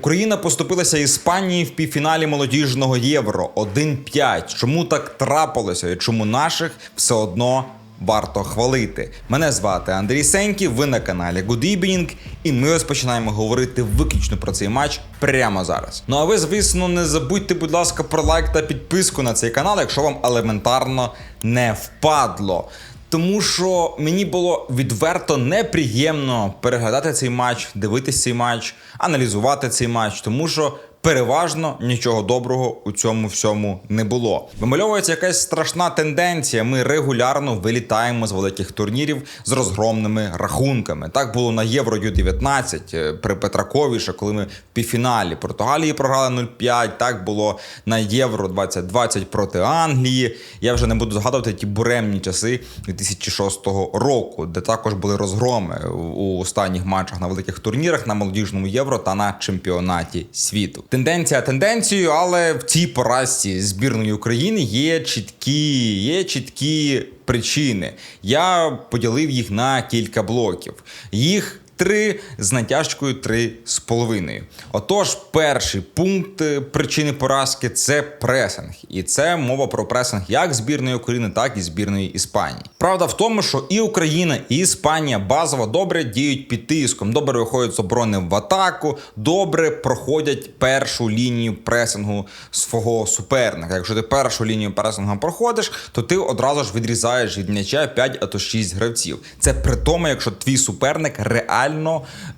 Україна поступилася Іспанії в півфіналі молодіжного євро 1-5. Чому так трапилося і чому наших все одно варто хвалити? Мене звати Андрій Сеньків, ви на каналі Good Evening, і ми розпочинаємо говорити виключно про цей матч прямо зараз. Ну а ви, звісно, не забудьте, будь ласка, про лайк та підписку на цей канал, якщо вам елементарно не впадло. Тому що мені було відверто неприємно переглядати цей матч, дивитися цей матч, аналізувати цей матч, тому що переважно нічого доброго у цьому всьому не було. Вимальовується якась страшна тенденція. Ми регулярно вилітаємо з великих турнірів з розгромними рахунками. Так було на Євро Ю-19 е, при Петраковіше, коли ми в півфіналі Португалії програли 0-5. Так було на Євро 2020 проти Англії. Я вже не буду згадувати ті буремні часи 2006 року, де також були розгроми у останніх матчах на великих турнірах на молодіжному євро та на чемпіонаті світу. Тенденція тенденцією, але в цій поразці збірної України є чіткі, є чіткі причини. Я поділив їх на кілька блоків. Їх Три з натяжкою три з половиною. Отож, перший пункт е, причини поразки це пресинг, і це мова про пресинг як збірної України, так і збірної Іспанії. Правда в тому, що і Україна, і Іспанія базово добре діють під тиском, добре виходять з оборони в атаку, добре проходять першу лінію пресингу свого суперника. Якщо ти першу лінію пресингу проходиш, то ти одразу ж відрізаєш від м'яча 5 а то 6 гравців. Це при тому, якщо твій суперник реально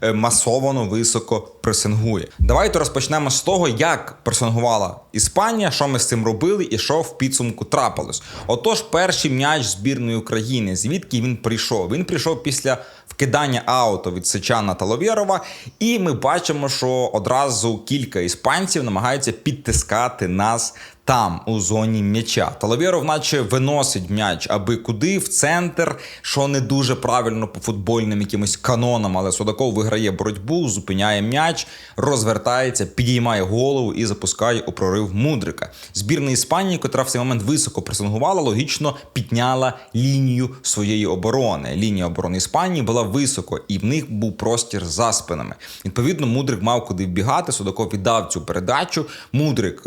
е, масовано високо пресингує. Давайте розпочнемо з того, як пресингувала Іспанія, що ми з цим робили і що в підсумку трапилось. Отож, перший м'яч збірної України. Звідки він прийшов? Він прийшов після вкидання ауто від Сичана та Ловєрова, і ми бачимо, що одразу кілька іспанців намагаються підтискати нас. Там, у зоні м'яча. Талавєров наче виносить м'яч, аби куди в центр, що не дуже правильно по футбольним якимось канонам, але Судаков виграє боротьбу, зупиняє м'яч, розвертається, підіймає голову і запускає у прорив Мудрика. Збірна Іспанії, котра в цей момент високо пресингувала, логічно підняла лінію своєї оборони. Лінія оборони Іспанії була високо, і в них був простір за спинами. Відповідно, Мудрик мав куди вбігати. Судаков віддав цю передачу. Мудрик.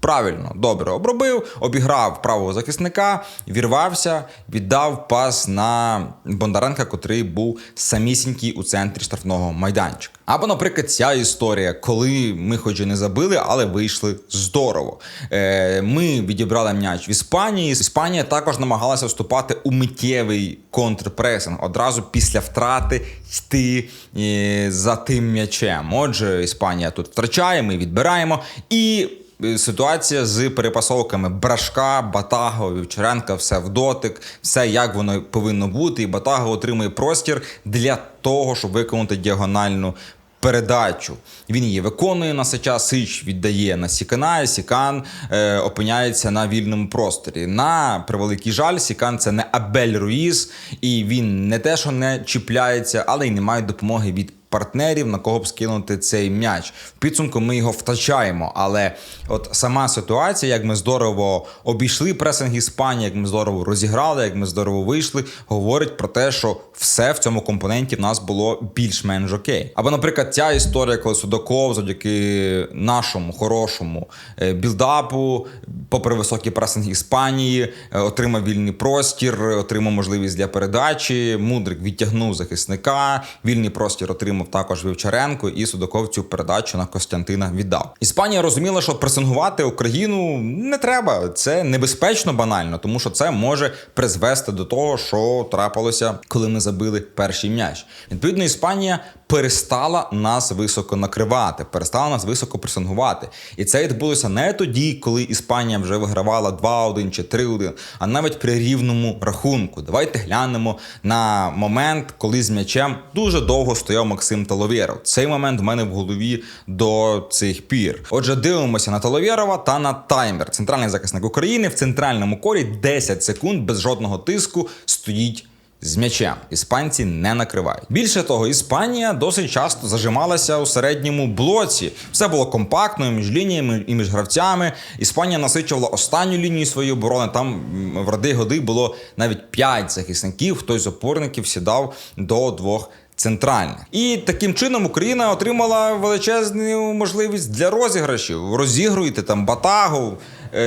Правильно, добре обробив, обіграв правого захисника, вірвався, віддав пас на Бондаренка, котрий був самісінький у центрі штрафного майданчика. Або, наприклад, ця історія, коли ми, хоч і не забили, але вийшли здорово. Е, ми відібрали м'яч в Іспанії. Іспанія також намагалася вступати у миттєвий контрпресинг одразу після втрати йти е, за тим м'ячем. Отже, Іспанія тут втрачає, ми відбираємо і. Ситуація з перепасовками Брашка, Батаго, Вівчаренка, все в дотик, все як воно повинно бути. І Батаго отримує простір для того, щоб виконати діагональну передачу. Він її виконує на Сича, Сич віддає на Сікана, і Сікан е, опиняється на вільному просторі. На превеликий жаль, Сікан це не Абель Руїс, і він не те, що не чіпляється, але й не має допомоги від партнерів, на кого б скинути цей м'яч. В підсумку ми його втрачаємо. Але от сама ситуація, як ми здорово обійшли пресинг Іспанії, як ми здорово розіграли, як ми здорово вийшли, говорить про те, що все в цьому компоненті в нас було більш-менш окей. Або, наприклад, ця історія, коли Судаков, завдяки нашому хорошому е, білдапу, попри високий пресинг Іспанії, е, отримав вільний простір, отримав можливість для передачі. Мудрик відтягнув захисника, вільний простір отримав також Вівчаренко, і Судаков цю передачу на Костянтина віддав. Іспанія розуміла, що пресингувати Україну не треба. Це небезпечно банально, тому що це може призвести до того, що трапилося, коли ми забили перший м'яч. Відповідно, Іспанія перестала нас високо накривати, перестала нас високо пресингувати. І це відбулося не тоді, коли Іспанія вже вигравала 2-1 чи 3-1, а навіть при рівному рахунку. Давайте глянемо на момент, коли з м'ячем дуже довго стояв Максим Таловєров. Цей момент в мене в голові до цих пір. Отже, дивимося на Таловєрова та на таймер. Центральний захисник України в центральному колі 10 секунд без жодного тиску стоїть з м'ячем. Іспанці не накривають. Більше того, Іспанія досить часто зажималася у середньому блоці. Все було компактно між лініями і між гравцями. Іспанія насичувала останню лінію своєї оборони. Там в ради годи було навіть 5 захисників. Хтось з опорників сідав до двох. центральних. І таким чином Україна отримала величезну можливість для розіграшів. Розігруйте там Батагов, е,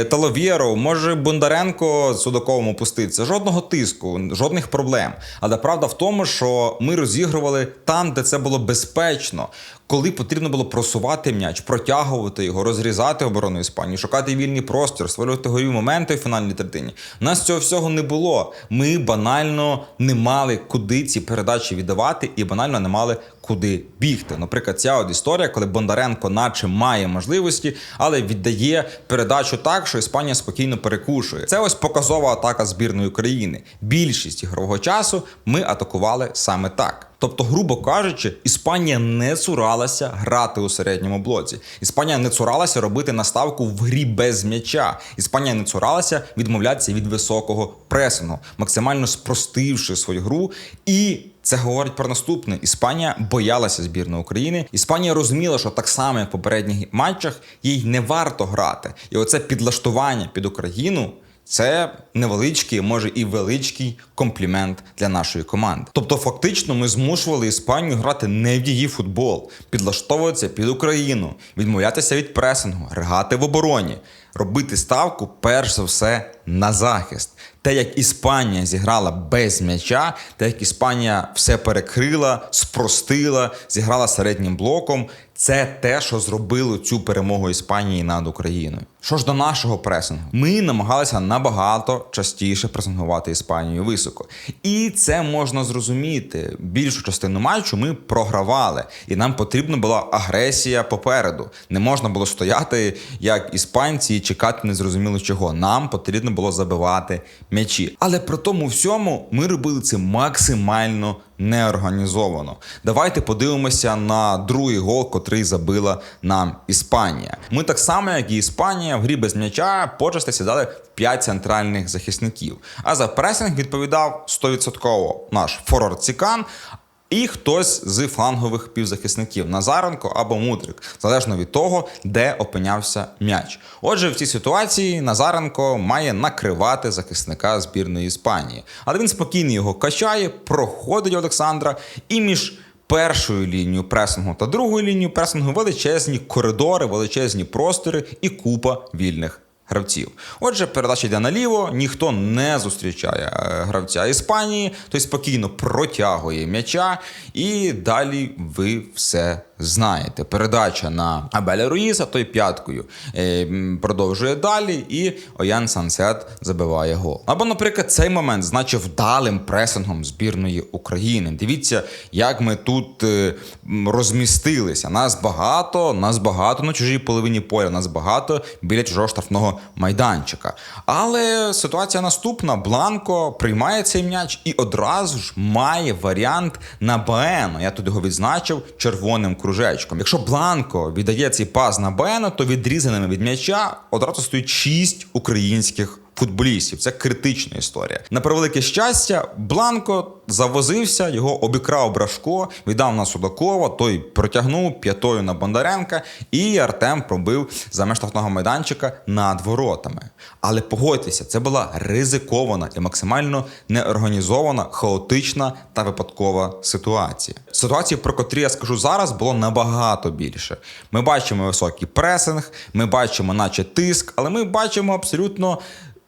Таловєров, може Бондаренко Судаковому пуститься. Жодного тиску, жодних проблем. Але правда в тому, що ми розігрували там, де це було безпечно. Коли потрібно було просувати м'яч, протягувати його, розрізати оборону Іспанії, шукати вільний простір, створювати гольові моменти в фінальній третині. Нас цього всього не було. Ми банально не мали куди ці передачі віддавати і банально не мали куди бігти. Наприклад, ця от історія, коли Бондаренко, наче має можливості, але віддає передачу так, що Іспанія спокійно перекушує. Це ось показова атака збірної України. Більшість ігрового часу ми атакували саме так. Тобто, грубо кажучи, Іспанія не цуралася грати у середньому блоці. Іспанія не цуралася робити наставку в грі без м'яча. Іспанія не цуралася відмовлятися від високого пресингу, максимально спростивши свою гру. І це говорить про наступне: Іспанія боялася збірної України. Іспанія розуміла, що так само, як в попередніх матчах, їй не варто грати. І оце підлаштування під Україну. Це невеличкий, може і величкий комплімент для нашої команди. Тобто, фактично, ми змушували Іспанію грати не в її футбол, підлаштовуватися під Україну, відмовлятися від пресингу, грати в обороні, робити ставку перш за все на захист. Те, як Іспанія зіграла без м'яча, те, як Іспанія все перекрила, спростила, зіграла середнім блоком. Це те, що зробило цю перемогу Іспанії над Україною. Що ж до нашого пресингу, ми намагалися набагато частіше пресингувати Іспанію високо, і це можна зрозуміти. Більшу частину матчу ми програвали, і нам потрібна була агресія попереду. Не можна було стояти як іспанці і чекати незрозуміло чого. Нам потрібно було забивати м'ячі. Але при тому всьому ми робили це максимально неорганізовано. Давайте подивимося на другий гол, котрий забила нам Іспанія. Ми так само, як і Іспанія, в грі без м'яча почасти сідали в 5 центральних захисників. А за пресинг відповідав 100% наш форвард Цікан. І хтось з флангових півзахисників Назаренко або Мудрик, залежно від того, де опинявся м'яч. Отже, в цій ситуації Назаренко має накривати захисника збірної Іспанії, але він спокійно його качає, проходить Олександра і між. Першою лінією пресингу та другою лінією пресингу величезні коридори, величезні простори і купа вільних гравців. Отже, передача йде наліво, ніхто не зустрічає е, гравця Іспанії, той спокійно протягує м'яча, і далі ви все знаєте. Передача на Абеля Руїса, той п'яткою е, продовжує далі, і Оян Сансет забиває гол. Або, наприклад, цей момент значить вдалим пресингом збірної України. Дивіться, як ми тут е, розмістилися. Нас багато, нас багато на чужій половині поля, нас багато біля чужого штрафного майданчика. Але ситуація наступна: Бланко приймає цей м'яч і одразу ж має варіант на Баено. Я тут його відзначив червоним кружечком. Якщо Бланко віддає цей пас на Бено, то відрізаними від м'яча одразу стоїть шість українських футболістів. Це критична історія. На превелике щастя, Бланко завозився, його обікрав Брашко, віддав на Судакова, той протягнув п'ятою на Бондаренка, і Артем пробив за меж штрафного майданчика над воротами. Але погодьтеся, це була ризикована і максимально неорганізована, хаотична та випадкова ситуація. Ситуації, про котрі я скажу зараз, було набагато більше. Ми бачимо високий пресинг, ми бачимо, наче тиск, але ми бачимо абсолютно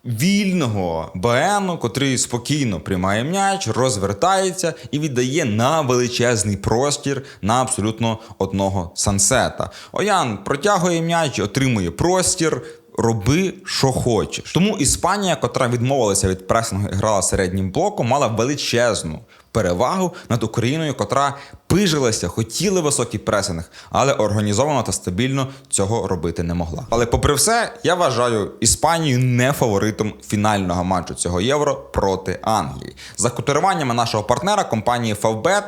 вільного БНу, котрий спокійно приймає м'яч, розвертається і віддає на величезний простір на абсолютно одного сансета. Оян протягує м'яч, отримує простір. Роби, що хочеш. Тому Іспанія, котра відмовилася від пресингу і грала середнім блоком, мала величезну перевагу над Україною, котра пижилася, хотіли високий пресинг, але організовано та стабільно цього робити не могла. Але попри все, я вважаю Іспанію не фаворитом фінального матчу цього євро проти Англії. За котируваннями нашого партнера компанії Favbet,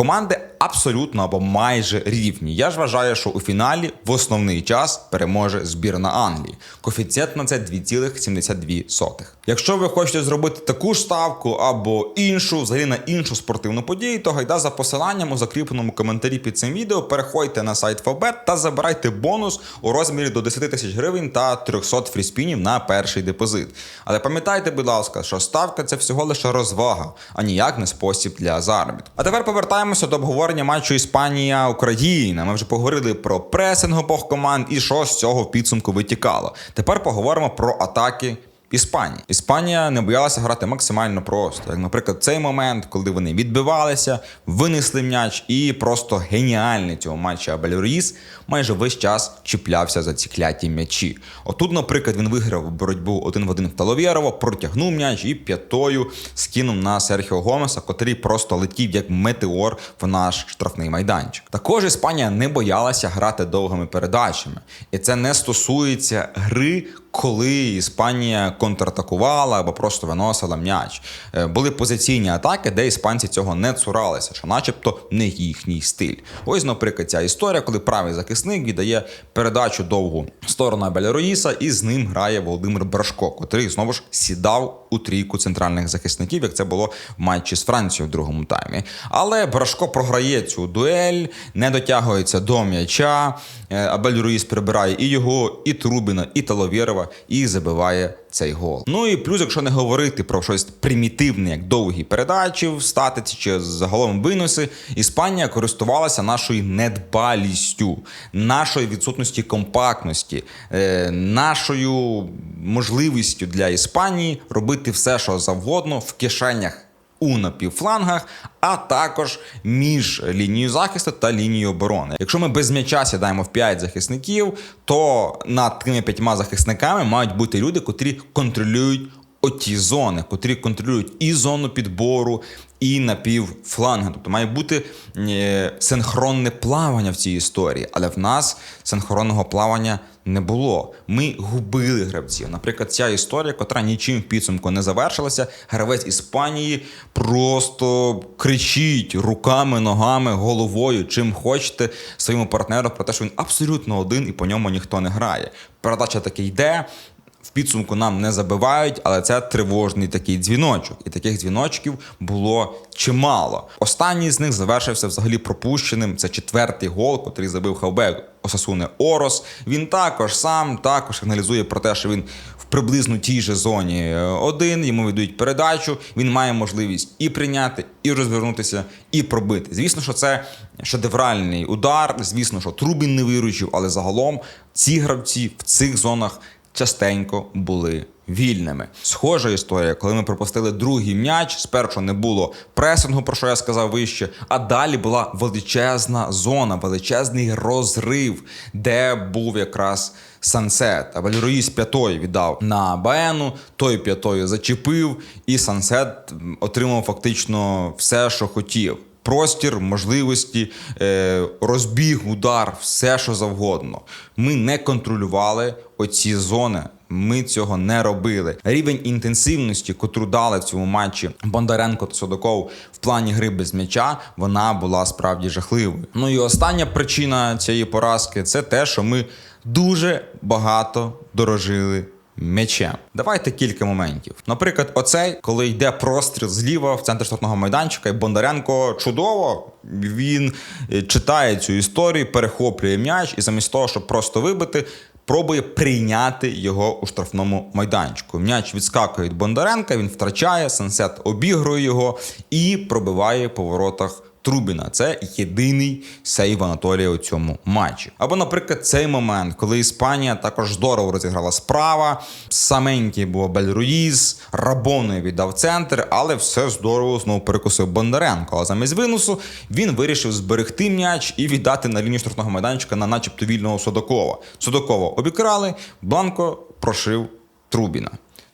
команди абсолютно або майже рівні. Я ж вважаю, що у фіналі в основний час переможе збірна Англії. Коефіцієнт на це 2,72. Якщо ви хочете зробити таку ж ставку або іншу, взагалі на іншу спортивну подію, то гайда за посиланням у закріпленому коментарі під цим відео. Переходьте на сайт Favbet та забирайте бонус у розмірі до 10 тисяч гривень та 300 фріспінів на перший депозит. Але пам'ятайте, будь ласка, що ставка це всього лише розвага, а ніяк не спосіб для заробітку. А тепер повертаємося повертаємося до обговорення матчу Іспанія-Україна. Ми вже поговорили про пресинг обох команд і що з цього в підсумку витікало. Тепер поговоримо про атаки. Іспанії. Іспанія не боялася грати максимально просто. Як, наприклад, цей момент, коли вони відбивалися, винесли м'яч, і просто геніальний цього матча Абель Руїс майже весь час чіплявся за ці кляті м'ячі. Отут, наприклад, він виграв боротьбу один в один в Таловєрово, протягнув м'яч і п'ятою скинув на Серхіо Гомеса, котрий просто летів як метеор в наш штрафний майданчик. Також Іспанія не боялася грати довгими передачами, і це не стосується гри коли Іспанія контратакувала або просто виносила м'яч. Е, Були позиційні атаки, де іспанці цього не цуралися, що, начебто, не їхній стиль. Ось, наприклад, ця історія, коли правий захисник віддає передачу довгу сторону Абеляруїса, і з ним грає Володимир Брашко, котрий знову ж сідав у трійку центральних захисників, як це було в матчі з Францією в другому таймі. Але Брашко програє цю дуель, не дотягується до м'яча. Е, Абель Руїс прибирає і його, і Трубіна, і Таловєрова, і забиває цей гол. Ну і плюс, якщо не говорити про щось примітивне, як довгі передачі в статиці чи загалом виноси, Іспанія користувалася нашою недбалістю, нашою відсутності компактності, е, нашою можливістю для Іспанії робити все, що завгодно в кишенях у напівфлангах, а також між лінією захисту та лінією оборони. Якщо ми без м'яча сідаємо в 5 захисників, то над тими п'ятьма захисниками мають бути люди, котрі контролюють оті зони, котрі контролюють і зону підбору, і напівфланги. Тобто має бути е, синхронне плавання в цій історії, але в нас синхронного плавання не було. Ми губили гравців. Наприклад, ця історія, котра нічим в підсумку не завершилася. Гравець Іспанії просто кричить руками, ногами, головою, чим хочете своєму партнеру про те, що він абсолютно один і по ньому ніхто не грає. Передача таки йде. В підсумку нам не забивають, але це тривожний такий дзвіночок. І таких дзвіночків було чимало. Останній з них завершився взагалі пропущеним. Це четвертий гол, котрий забив хавбек Осасуне Орос. Він також сам також сигналізує про те, що він в приблизно тій же зоні е, один. Йому віддають передачу. Він має можливість і прийняти, і розвернутися, і пробити. Звісно, що це шедевральний удар. Звісно, що Трубін не виручив, але загалом ці гравці в цих зонах частенько були вільними. Схожа історія, коли ми пропустили другий м'яч. Спершу не було пресингу, про що я сказав вище, а далі була величезна зона, величезний розрив, де був якраз Сансет. А Вальруїс п'ятою віддав на Баену, той п'ятою зачепив, і Сансет отримав фактично все, що хотів. Простір, можливості, е, розбіг, удар, все що завгодно. Ми не контролювали оці зони. Ми цього не робили. Рівень інтенсивності, котру дали в цьому матчі Бондаренко та Судаков в плані гри без м'яча, вона була справді жахливою. Ну і остання причина цієї поразки це те, що ми дуже багато дорожили м'ячем. Давайте кілька моментів. Наприклад, оцей, коли йде простріл зліва в центр штрафного майданчика, і Бондаренко чудово. Він е, читає цю історію, перехоплює м'яч, і замість того, щоб просто вибити. Пробує прийняти його у штрафному майданчику. М'яч відскакує від Бондаренка, він втрачає, Сансет обігрує його і пробиває по воротах Трубіна. Це єдиний сейв Анатолія у цьому матчі. Або, наприклад, цей момент, коли Іспанія також здорово розіграла справа. Саменький був Бель Руїз, Рабоною віддав центр, але все здорово знову перекусив Бондаренко. А замість виносу він вирішив зберегти м'яч і віддати на лінію штрафного майданчика на начебто вільного Судакова. Судакова обікрали, Бланко прошив Трубіна.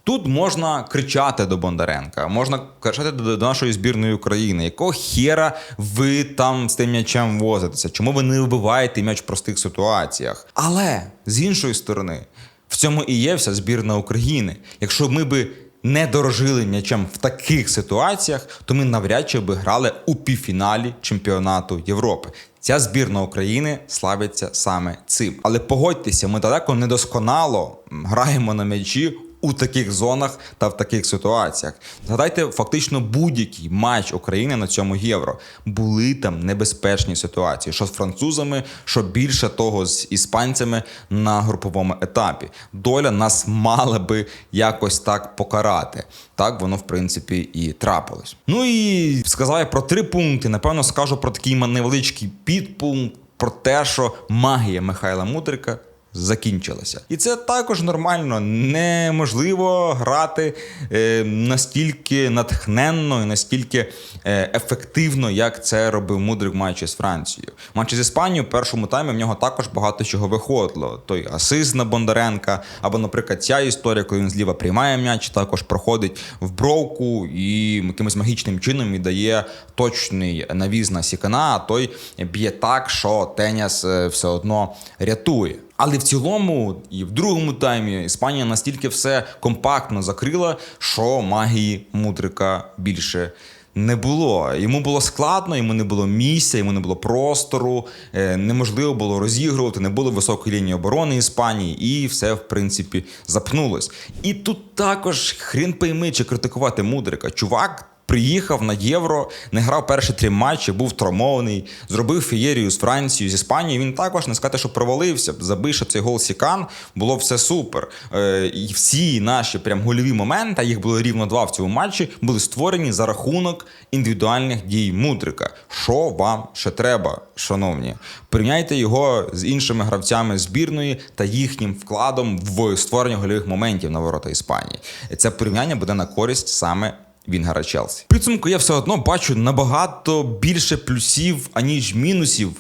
Тут можна кричати до Бондаренка, можна кричати до, нашої збірної України. Якого хера ви там з тим м'ячем возитеся? Чому ви не вбиваєте м'яч в простих ситуаціях? Але з іншої сторони, в цьому і є вся збірна України. Якщо ми би не дорожили м'ячем в таких ситуаціях, то ми навряд чи би грали у півфіналі чемпіонату Європи. Ця збірна України славиться саме цим. Але погодьтеся, ми далеко недосконало граємо на м'ячі у таких зонах та в таких ситуаціях. Згадайте фактично будь-який матч України на цьому євро. Були там небезпечні ситуації, що з французами, що більше того з іспанцями на груповому етапі. Доля нас мала би якось так покарати. Так воно в принципі і трапилось. Ну і сказав я про три пункти. Напевно, скажу про такий невеличкий підпункт про те, що магія Михайла Мудрика закінчилася. І це також нормально. Неможливо грати е, настільки натхненно і настільки е, ефективно, як це робив Мудрик в матчі з Францією. В матчі з Іспанією в першому таймі в нього також багато чого виходило. Той асист на Бондаренка, або, наприклад, ця історія, коли він зліва приймає м'яч, також проходить в бровку і якимось магічним чином віддає точний навіз на Сікана, а той б'є так, що Теняс е, все одно рятує. Але в цілому, і в другому таймі Іспанія настільки все компактно закрила, що магії мудрика більше не було. Йому було складно, йому не було місця, йому не було простору, е, неможливо було розігрувати, не було високої лінії оборони Іспанії, і все, в принципі, запнулось. І тут також хрін пойми, чи критикувати мудрика. Чувак. Приїхав на євро, не грав перші три матчі, був травмований, зробив феєрію з Францією, з Іспанією. Він також не сказати, що провалився. Забивши цей гол Сікан, було все супер. Е, і всі наші прям гольові моменти, їх було рівно два в цьому матчі, були створені за рахунок індивідуальних дій мудрика. Що вам ще треба, шановні? Порівняйте його з іншими гравцями збірної та їхнім вкладом в створення гольових моментів на ворота Іспанії. Це порівняння буде на користь саме Вінгера Челсі. Підсумку я все одно бачу набагато більше плюсів, аніж мінусів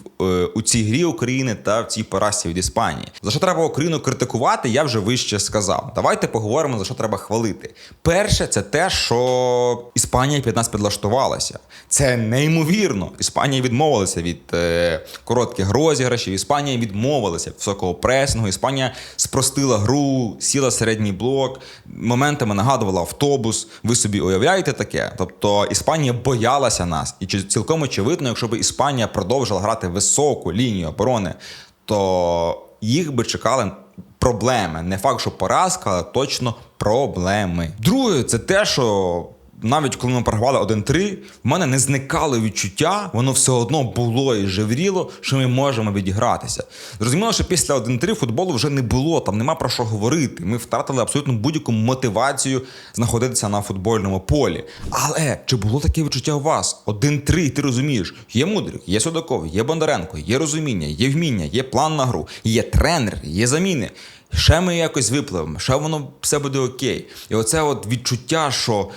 у цій грі України та в цій поразці від Іспанії. За що треба Україну критикувати, я вже вище сказав. Давайте поговоримо за що треба хвалити. Перше, це те, що Іспанія під нас підлаштувалася. Це неймовірно. Іспанія відмовилася від е, коротких розіграшів. Іспанія відмовилася від високого пресингу. Іспанія спростила гру, сіла середній блок, моментами нагадувала автобус. Ви собі уявляєте таке? Тобто Іспанія боялася нас, і цілком очевидно, якщо б Іспанія продовжила грати високу лінію оборони, то їх би чекали проблеми. Не факт, що поразка, але точно проблеми. Друге, це те, що. Навіть коли ми програвали 1-3, в мене не зникало відчуття, воно все одно було і живріло, що ми можемо відігратися. Зрозуміло, що після 1-3 футболу вже не було, там нема про що говорити. Ми втратили абсолютно будь-яку мотивацію знаходитися на футбольному полі. Але чи було таке відчуття у вас? 1-3, і ти розумієш, є Мудрик, є Судаков, є Бондаренко, є розуміння, є вміння, є план на гру, є тренер, є заміни. Ще ми якось випливемо, ще воно все буде окей. І оце от відчуття, що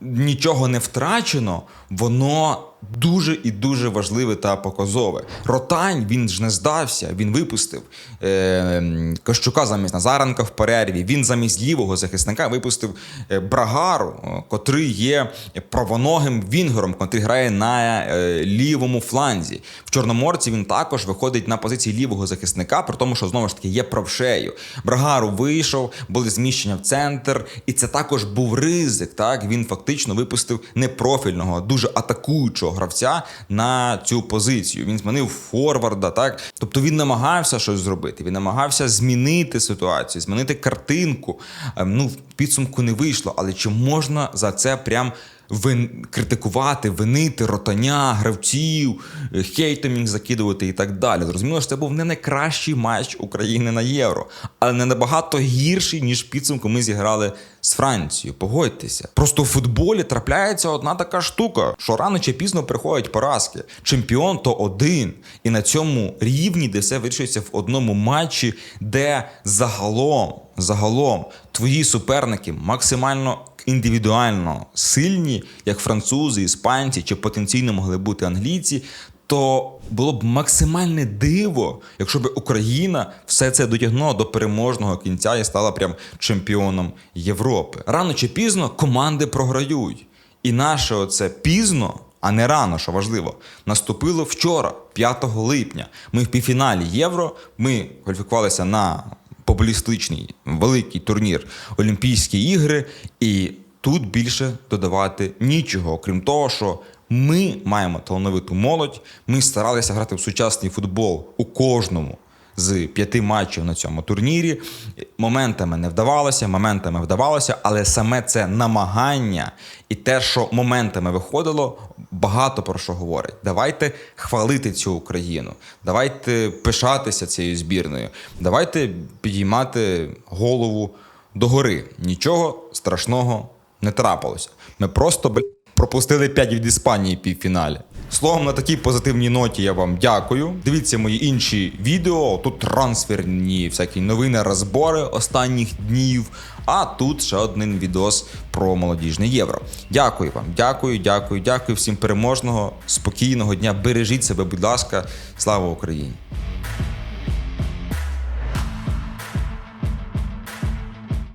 нічого не втрачено, воно дуже і дуже важливе та показове. Ротань він ж не здався, він випустив е, Кощука замість Назаренка в перерві. Він замість лівого захисника випустив е, Брагару, котрий є правоногим вінгером, котрий грає на е, лівому фланзі. В Чорноморці він також виходить на позиції лівого захисника, при тому, що знову ж таки є правшею. Брагару вийшов, були зміщення в центр, і це також був ризик. Так він фактично випустив непрофільного, дуже атакуючого гравця на цю позицію. Він змінив форварда, так тобто він намагався щось зробити. Він намагався змінити ситуацію, змінити картинку. Ем, Ну, в підсумку не вийшло, але чи можна за це прям вин... критикувати, винити ротання, гравців, е, хейтом закидувати і так далі. Зрозуміло, що це був не найкращий матч України на євро, але не набагато гірший, ніж підсумку ми зіграли з Францією. Погодьтеся. Просто в футболі трапляється одна така штука, що рано чи пізно приходять поразки. Чемпіон то один. І на цьому рівні, де все вирішується в одному матчі, де загалом, загалом твої суперники максимально індивідуально сильні, як французи, іспанці чи потенційно могли бути англійці, то було б максимальне диво, якщо б Україна все це дотягнула до переможного кінця і стала прям чемпіоном Європи. Рано чи пізно команди програють. І наше оце пізно, а не рано, що важливо, наступило вчора, 5 липня. Ми в півфіналі Євро. Ми кваліфікувалися на популістичний великий турнір Олімпійські ігри, і тут більше додавати нічого, окрім того, що ми маємо талановиту молодь. Ми старалися грати в сучасний футбол у кожному з п'яти матчів на цьому турнірі. Моментами не вдавалося, моментами вдавалося, але саме це намагання і те, що моментами виходило, багато про що говорить. Давайте хвалити цю Україну, давайте пишатися цією збірною, давайте підіймати голову догори. Нічого страшного не трапилося. Ми просто пропустили 5 від Іспанії півфіналі. Словом, на такій позитивній ноті я вам дякую. Дивіться мої інші відео. Тут трансферні всякі новини, розбори останніх днів. А тут ще один відос про молодіжне євро. Дякую вам, дякую, дякую, дякую всім переможного, спокійного дня. Бережіть себе, будь ласка. Слава Україні!